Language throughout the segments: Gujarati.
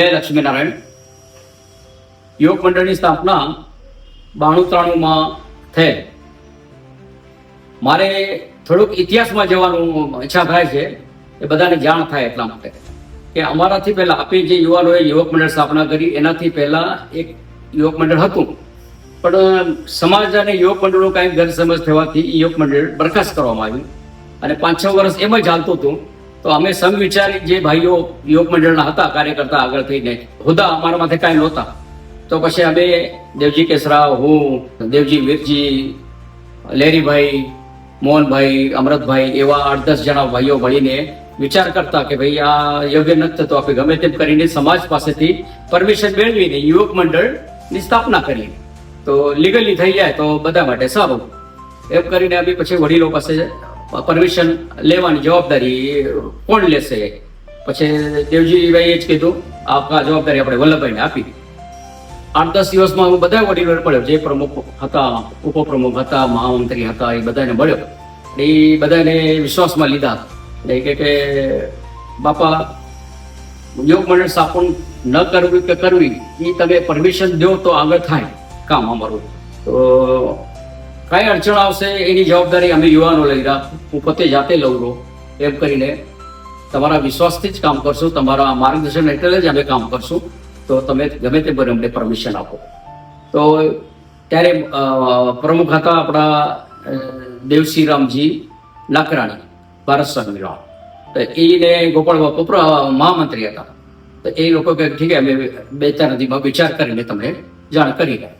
લક્ષ્મીનારાયણ. યોગ મંડળની સ્થાપના બાણું ત્રાણુંમાં થયેલ. મારે થોડુંક ઇતિહાસમાં જવાનું ઈચ્છા થાય છે. એ બધાને જાણ થાય એટલા માટે. કે અમારાથી પહેલાં આપે જે યુવાનોએ યુવક મંડળ સ્થાપના કરી, એનાથી પહેલાં એક યુવક મંડળ હતું. પણ સમાજ અને યુવક મંડળો કાંઈ ગેરસમજ થવાથી યુવક મંડળ બરખાસ્ત કરવામાં આવ્યું. અને પાંચ છ વર્ષ એમ જ ચાલતું હતું. તો અમે સંઘ વિચારી જે ભાઈઓ યોગ મંડળના હતા, કાર્યકર્તા આગળ થઈને હોદ્દા અમારા માથે કાંઈ નહોતા. તો પછી અમે દેવજી કેસરાવ, હું, દેવજી વીરજી લેરીભાઈ, મોહનભાઈ અમૃતભાઈ એવા આઠ દસ જણા ભાઈઓ મળીને વિચાર કરતા કે ભાઈ, આ યોગ્ય નથી થતો આપણે ગમે તેમ કરીને સમાજ પાસેથી પરમિશન મેળવીને યુવક મંડળની સ્થાપના કરી. તો લીગલી થઈ જાય તો બધા માટે સારું. એમ કરીને અમે પછી વડીલો પાસે પરમિશન લેવાની જવાબદારી કોણ લેશે? પછી દેવજીભાઈએ જ કીધું, આ જવાબદારી આપણે વલ્લભભાઈને આપી આઠ દસ દિવસમાં હું બધા વડીલો મળ્યો, જે પ્રમુખ હતા, ઉપપ્રમુખ હતા, મહામંત્રી હતા, એ બધાને મળ્યો. એ બધાને વિશ્વાસમાં લીધા. એટલે કે કે, બાપા યોગ મંડળ સ્થાપન ન કરવી કે કરવી એ તમે પરમિશન દો તો આગળ થાય કામ અમારું. તો કઈ અડચણ આવશે એની જવાબદારી અમે યુવાનો લઈ રહ્યા હું પોતે જાતે લઉં છું. એમ કરીને તમારા વિશ્વાસથી જ કામ કરશું. તમારા માર્ગદર્શન હેઠળ જ અમે કામ કરશું. તો તમે ગમે તે બને અમને પરમિશન આપો. તો ત્યારે પ્રમુખ હતા આપણા દેવસિંહરામજી લાકરાણી, ભારત સંઘના. તો એને ગોપાલ બાપુ મહામંત્રી હતા. તો એ લોકો કે ઠીક અમે બે ચાર નદીમાં વિચાર કરીને તમને જાણ કરી રહ્યા.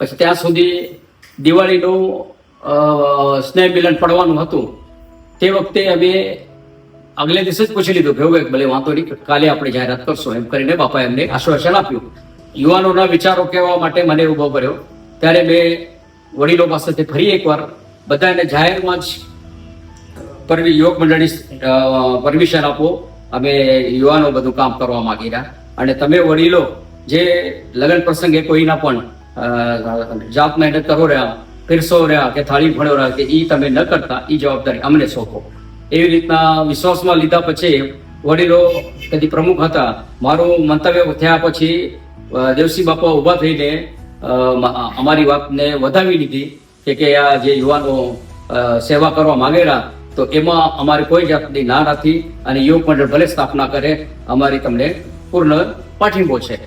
પછી ત્યાં સુધી દિવાળીનું સ્નેહ મિલન પડવાનું હતું. તે વખતે અમે આગલે દિવસે જ પૂછી લીધું કે હવે ભલે વાંધો નહીં કાલે આપણે જાહેરાત કરશું. એમ કરીને બાપાએ એમને આશ્વાસન આપ્યું. યુવાનોના વિચારો કહેવા માટે મને ઊભો કર્યો. ત્યારે મેં વડીલો પાસેથી ફરી એકવાર બધાને જાહેરમાં જ પર યુવક મંડળની પરમિશન આપો. અમે યુવાનો બધું કામ કરવા માંગી રહ્યા અને તમે વડીલો જે લગ્ન પ્રસંગે કોઈના પણ જાત મહેનત કરો રહ્યા પીરસો રહ્યા કે થાળી ભણ્યો રહ્યા કે એ તમે ન કરતા એ જવાબદારી અમને સોંપો. એવી રીતના વિશ્વાસમાં લીધા પછી વડીલો કદી પ્રમુખ હતા, મારું મંતવ્ય થયા પછી દેવસિંહ બાપા ઊભા થઈને અમારી વાતને વધાવી લીધી કે કે આ જે યુવાનો સેવા કરવા માંગેલા, તો એમાં અમારે કોઈ જાતની ના નથી અને યુવક મંડળ ભલે સ્થાપના કરે, અમારી તમને પૂર્ણ પાઠિંબો છે.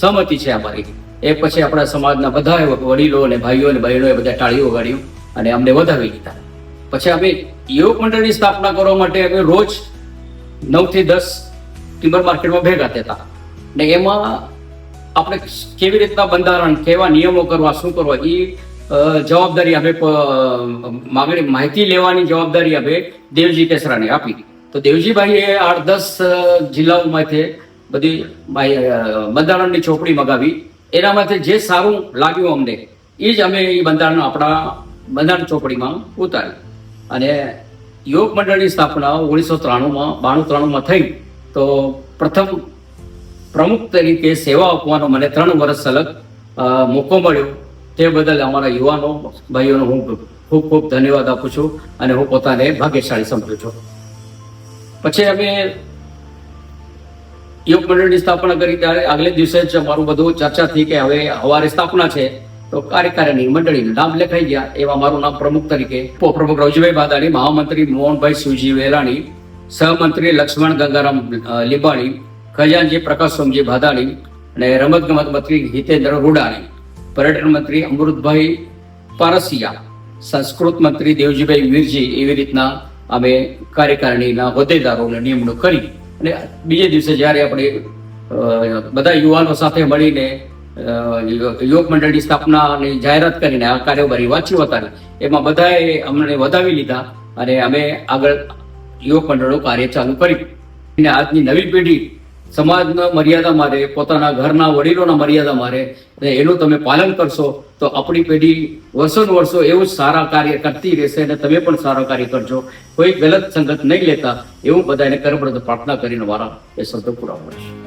સહમતિ છે અમારી. એ પછી આપણા સમાજના બધા વડીલો અને ભાઈઓ અને બહેનોએ બધા ટાળીઓ વગાડ્યું અને અમને વધાવી દીધા. પછી અમે યુવક મંડળની સ્થાપના કરવા માટે અમે રોજ નવથી દસ ટિમ્બર માર્કેટમાં ભેગા થતા ને એમાં આપણે કેવી રીતના બંધારણ, કેવા નિયમો કરવા, શું કરવા એ જવાબદારી અમે માગણી, માહિતી લેવાની જવાબદારી અમે દેવજી કેસરાને આપી. તો દેવજીભાઈએ આઠ દસ જિલ્લાઓમાંથી બધી બંધારણની ચોપડી મગાવી. એનામાંથી જે સારું લાગ્યું અમને, એ જ અમે એ બંધારણ આપણા, બંધારણ ચોપડીમાં ઉતારી અને યોગ મંડળની સ્થાપના ઓગણીસો ત્રાણુંમાં, બાણું ત્રાણુંમાં થઈ. તો પ્રથમ પ્રમુખ તરીકે સેવા આપવાનો મને ત્રણ વર્ષ અલગ મોકો મળ્યો. તે બદલ અમારા યુવાનો, ભાઈઓનો હું ખૂબ ખૂબ ધન્યવાદ આપું છું અને હું પોતાને ભાગ્યશાળી સમજું છું. પછી અમે યોગ મંડળની સ્થાપના કરી ત્યારે આગલે દિવસે જ મારું બધું ચર્ચા થઈ કે હવે હવારે સ્થાપના છે, તો કાર્યકારીની મંડળીનું નામ લખાઈ ગયા એવા મારું નામ પ્રમુખ તરીકે ઉપપ્રમુખ રવજીભાઈ બાદાણી, મહામંત્રી મોહનભાઈ સુજી વેલાણી સહમંત્રી લક્ષ્મણ ગંગારામ લીબાણી, ખજાનજી પ્રકાશ સોમજી ભાદાણી અને રમત ગમત મંત્રી હિતેન્દ્ર રૂડાણી. પર્યટન મંત્રી અમૃતભાઈ પારસિયા, સંસ્કૃત મંત્રી દેવજીભાઈ વીરજી એવી રીતના અમે કાર્યકારિણીના હોદ્દેદારોને નિમણૂક કરી. અને બીજે દિવસે જ્યારે આપણે બધા યુવાનો સાથે મળીને યોગ મંડળની સ્થાપનાની જાહેરાત કરીને આ કાર્યવાહી વાંચ્યું હતા એમાં બધાએ અમને વધાવી લીધા અને અમે આગળ યુવક મંડળનું કાર્ય ચાલુ કર્યું. અને આજની નવી પેઢી સમાજના મર્યાદા મારે, પોતાના ઘરના વડીલોના મર્યાદા મારે અને એનું તમે પાલન કરશો તો આપણી પેઢી વર્ષો વર્ષો એવું સારા કાર્ય કરતી રહેશે અને તમે પણ સારા કાર્ય કરજો. કોઈ ગલત સંગત નહીં લેતા, એવું બધાને કરબદ્ધ પ્રાર્થના કરીને મારા એ શબ્દો પૂરા કરીશ